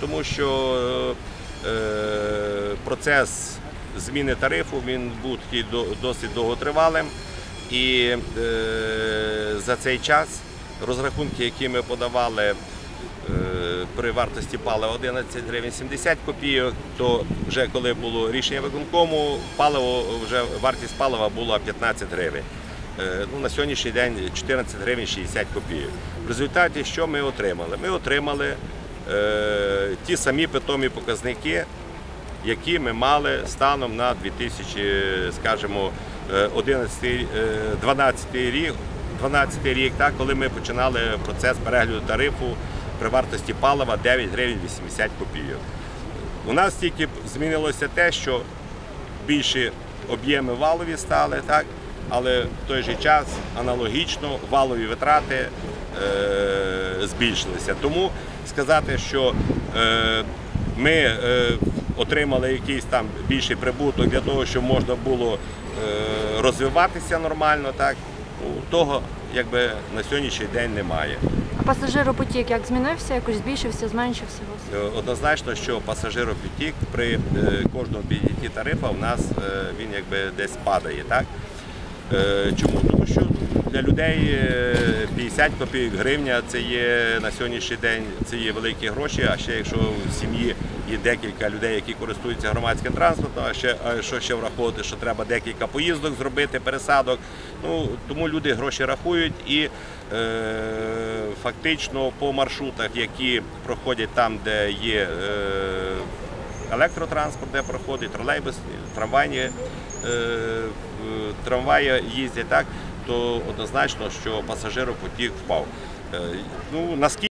тому що е, процес зміни тарифу він був досить довготривалим. І е, за цей час розрахунки, які ми подавали е, при вартості палива 11 гривень 70 копійок, то вже коли було рішення виконкому, паливо вже вартість палива була 15 гривень. Ну, на сьогоднішній день 14 гривень 60 копійок. В результаті що ми отримали? Ми отримали ті самі питомі показники, які ми мали станом на 2000, скажімо, е, 11, е, 12 рік, 12 рік, так, коли ми починали процес перегляду тарифу при вартості палива 9 гривень 80 копійок. У нас тільки змінилося те, що більші об'єми валові стали, так? але в той же час аналогічно валові витрати е, збільшилися. Тому сказати, що е, ми е, отримали якийсь там більший прибуток для того, щоб можна було е, розвиватися нормально, так? Ну, того якби на сьогоднішній день немає. А пасажиропотік як змінився, якось збільшився, зменшився? у Однозначно, що пасажиропотік при кожному піднятті тарифа в нас він якби десь падає. Так? Е, Чому? Тому що для людей е, 50 копійок гривня це є на сьогоднішній день це є великі гроші. А ще якщо в сім'ї є декілька людей, які користуються громадським транспортом, а ще що ще враховувати, що треба декілька поїздок зробити, пересадок. Ну тому люди гроші рахують і е, фактично по маршрутах, які проходять там, де є е, електротранспорт, де проходить тролейбус, трамвайні е, е, трамваї їздять так, то однозначно, що пасажиропотік впав. Е, Ну, наскільки